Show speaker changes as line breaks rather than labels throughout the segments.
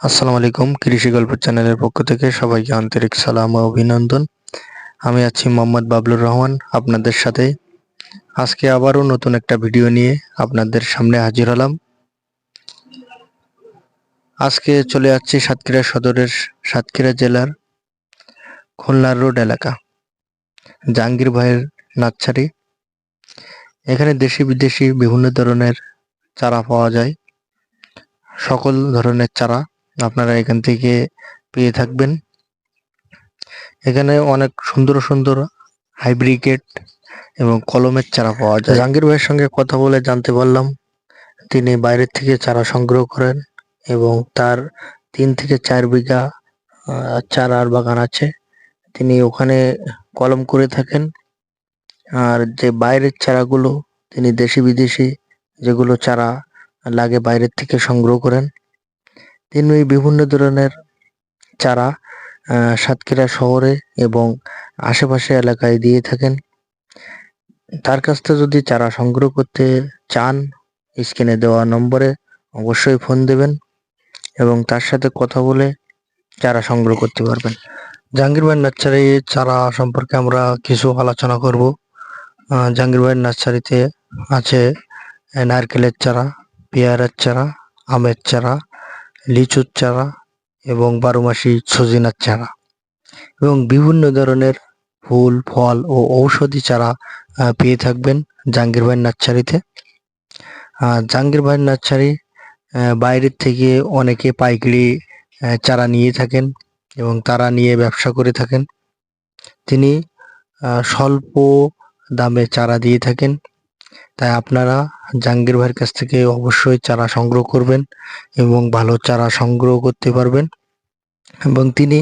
আসসালামু আলাইকুম, কৃষি গল্প চ্যানেলের পক্ষ থেকে সবাইকে আন্তরিক সালাম ও অভিনন্দন। আমি আছি মোহাম্মদ বাবলুর রহমান আপনাদের সাথে। আজকে আবারও নতুন একটা ভিডিও নিয়ে আপনাদের সামনে হাজির হলাম। আজকে চলে যাচ্ছি সাতক্ষীরা সদরের সাতক্ষীরা জেলার খুলনার রোড এলাকা, জাহাঙ্গীর ভাইয়ের নার্সারি এখানে দেশি বিদেশি বিভিন্ন ধরনের চারা পাওয়া যায়। সকল ধরনের চারা আপনারা এখান থেকে পেয়ে থাকবেন। এখানে অনেক সুন্দর সুন্দর হাইব্রিকেট এবং কলমের চারা পাওয়া যায়। জাহাঙ্গীর ভাইয়ের সঙ্গে কথা বলে জানতে পারলাম, তিনি বাইরের থেকে চারা সংগ্রহ করেন এবং তার তিন থেকে চার বিঘা চারার বাগান আছে। তিনি ওখানে কলম করে থাকেন। আর যে বাইরের চারাগুলো তিনি দেশি বিদেশি যেগুলো চারা লাগে বাইরের থেকে সংগ্রহ করেন তিনি বিভিন্ন ধরনের চারা সাতক্ষীরা শহরে এবং আশেপাশে এলাকায় দিয়ে থাকেন। তার কাছ থেকে যদি চারা সংগ্রহ করতে চান, স্ক্রিনে দেওয়া নম্বরে অবশ্যই ফোন দেবেন এবং তার সাথে কথা বলে চারা সংগ্রহ করতে পারবেন। জাহাঙ্গীর ভাই নার্সারি চারা সম্পর্কে আমরা কিছু আলোচনা করব। জাহাঙ্গীর ভাইয়ের নার্সারিতে আছে নারকেলের চারা, পেয়ারার চারা, আমের চারা লিচুর চারা এবং বারোমাসি সজিনার চারা এবং বিভিন্ন ধরনের ফুল, ফল ও ঔষধি চারা পেয়ে থাকবেন জাহাঙ্গীর ভাইয়ের নার্সারিতে। জাহাঙ্গীর ভাইয়ের নার্সারি বাইরের থেকে অনেকে পাইকারি চারা নিয়ে থাকেন এবং তারা নিয়ে ব্যবসা করে থাকেন। তিনি স্বল্প দামে চারা দিয়ে থাকেন। তাই আপনারা জাহাঙ্গীর ভাইয়ের কাছ থেকে অবশ্যই চারা সংগ্রহ করবেন এবং ভালো চারা সংগ্রহ করতে পারবেন এবং তিনি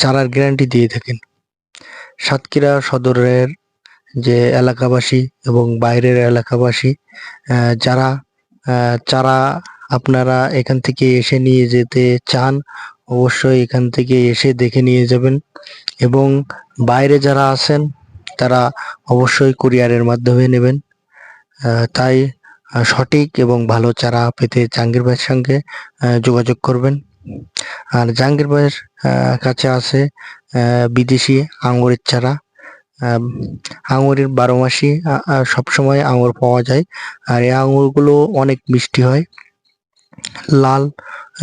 চারার গ্যারান্টি দিয়ে থাকেন। সাতক্ষীরা সদরের যে এলাকাবাসী এবং বাইরের এলাকাবাসী যারা চারা আপনারা এখান থেকে এসে নিয়ে যেতে চান, অবশ্যই এখান থেকে এসে দেখে নিয়ে যাবেন এবং বাইরে যারা আছেন, তারা অবশ্যই কুরিয়ারের মাধ্যমে নেবেন। তাই সঠিক এবং ভালো চারা পেতে জাহাঙ্গীর ভাইয়ের সঙ্গে যোগাযোগ করবেন। আর জাহাঙ্গীর ভাইয়ের কাছে আছে বিদেশি আঙুরের চারা। আঙুরের বারো মাসি সবসময় আঙুর পাওয়া যায়। আর এই আঙুরগুলো অনেক মিষ্টি হয়। লাল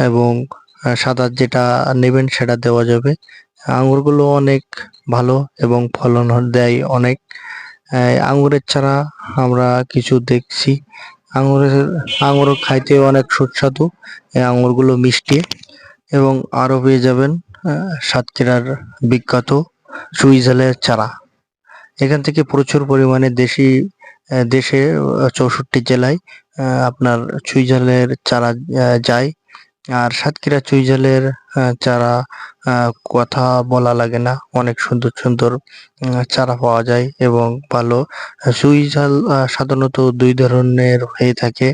এবং সাদা যেটা নেবেন সেটা দেওয়া যাবে। আঙুরগুলো অনেক ভালো এবং ফলন দেয় অনেক। আঙুরের চারা আমরা কিছু দেখছি। আঙুরের, আঙুর খাইতে অনেক সুস্বাদু। এই আঙুরগুলো মিষ্টি এবং আরও পেয়ে যাবেন সাতক্ষীরার বিখ্যাত সুইজালের চারা। এখান থেকে প্রচুর পরিমাণে দেশি দেশে চৌষট্টি জেলায় আপনার চুইঝালের চারা যায়। আর সাতক্ষীরা চুইঝালের আহ, চারা কথা বলা লাগে না। অনেক সুন্দর সুন্দর চারা পাওয়া যায় এবং ভালো। চুইঝাল সাধারণত দুই ধরনের হয়ে থাকে।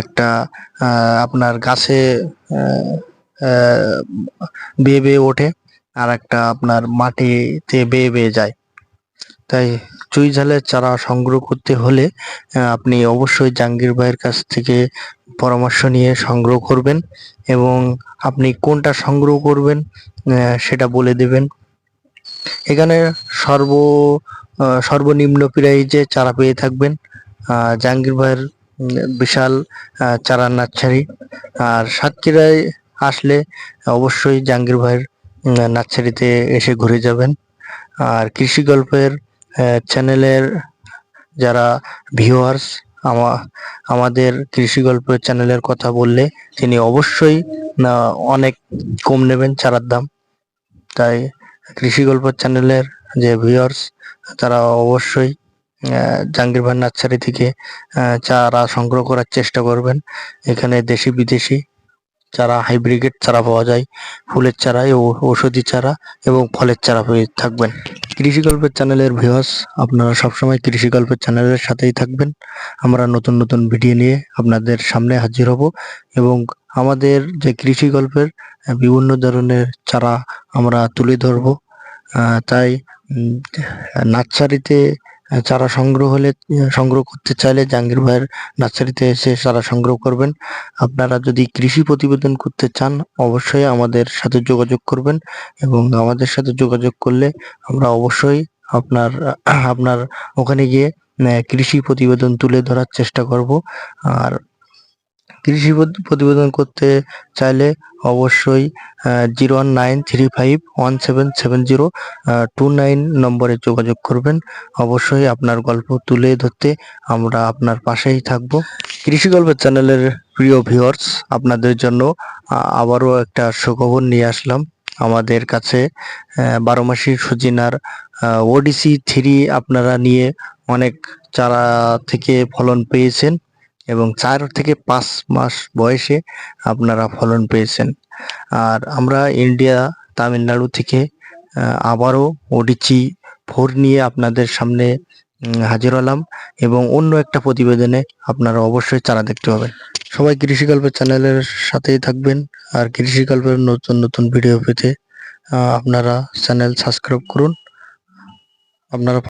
একটা আপনার গাছে বেয়ে বেয়ে ওঠে। আর একটা আপনার মাটিতে বেয়ে বেয়ে যায়। তাই চুই ঝালের চারা সংগ্রহ করতে হলে আপনি অবশ্যই জাহাঙ্গীর ভাইয়ের কাছ থেকে পরামর্শ নিয়ে সংগ্রহ করবেন এবং আপনি কোনটা সংগ্রহ করবেন সেটা বলে দেবেন। এখানে সর্ব সর্বনিম্ন প্রাইজে চারা পেয়ে থাকবেন জাহাঙ্গীর ভাইয়ের বিশাল চারা নার্সারি। আর সাতক্ষীরায় আসলে অবশ্যই জাহাঙ্গীর ভাইয়ের নার্সারিতে এসে ঘুরে যাবেন। আর কৃষি গল্পের চ্যানেলের যারা ভিউয়ার্স আমাদের কৃষি গল্পের চ্যানেলের কথা বললে তিনি অবশ্যই অনেক কম নেবেন চারার দাম। তাই কৃষি গল্প চ্যানেলের যে ভিউয়ার্স তারা অবশ্যই জাহাঙ্গীর ভাই নার্সারি থেকে চারা সংগ্রহ করার চেষ্টা করবেন। এখানে দেশি বিদেশি চারা হাইব্রিড চারা পাওয়া যায়, ফুলের চারা ও ঔষধি চারা এবং ফলের চারা পেয়ে থাকবেন। কৃষি গল্পের চ্যানেলের ভিউয়ার্স আপনারা সবসময় কৃষি গল্পের চ্যানেলের সাথেই থাকবেন। আমরা নতুন নতুন ভিডিও নিয়ে আপনাদের সামনে হাজির হব এবং আমাদের যে কৃষি গল্পের বিভিন্ন ধরনের চারা আমরা তুলে ধরব। তাই নার্সারিতে চারা সংগ্রহ হলে সংগ্রহ করতে চাইলে জাহাঙ্গীর ভাইয়ের নার্সারিতে এসে চারা সংগ্রহ করবেন। আপনারা যদি কৃষি প্রতিবেদন করতে চান, অবশ্যই আমাদের সাথে যোগাযোগ করবেন এবং আমাদের সাথে যোগাযোগ করলে আমরা অবশ্যই আপনার আপনার ওখানে গিয়ে কৃষি প্রতিবেদন তুলে ধরার চেষ্টা করব। আর কৃষি প্রতি- প্রতিবেদন করতে চাইলে অবশ্যই zero one nine three five one seven seven zero two nine নম্বরে যোগাযোগ করবেন। অবশ্যই আপনার গল্প তুলে ধরতে আমরা আপনার পাশেই থাকব। কৃষি গল্পের চ্যানেলের প্রিয় ভিউয়ার্স, আপনাদের জন্য আবারও একটা সুখবর নিয়ে আসলাম। আমাদের কাছে বারো মাসি সুজিনার ওডিসি থ্রি আপনারা নিয়ে অনেক চারা থেকে ফলন পেয়েছেন। এবং চার থেকে পাঁচ মাস বয়সে আপনারা ফলন পেয়েছেন। আর আমরা ইন্ডিয়া, তামিলনাড়ু থেকে আবারও ওডিচি ফোর নিয়ে আপনাদের সামনে হাজির হলাম এবং অন্য একটা প্রতিবেদনে আপনারা অবশ্যই চারা দেখতে পাবেন। সবাই কৃষি গল্পের চ্যানেলের সাথেই থাকবেন আর কৃষি গল্পের নতুন নতুন ভিডিও পেতে আপনারা চ্যানেল সাবস্ক্রাইব করুন। আপনারা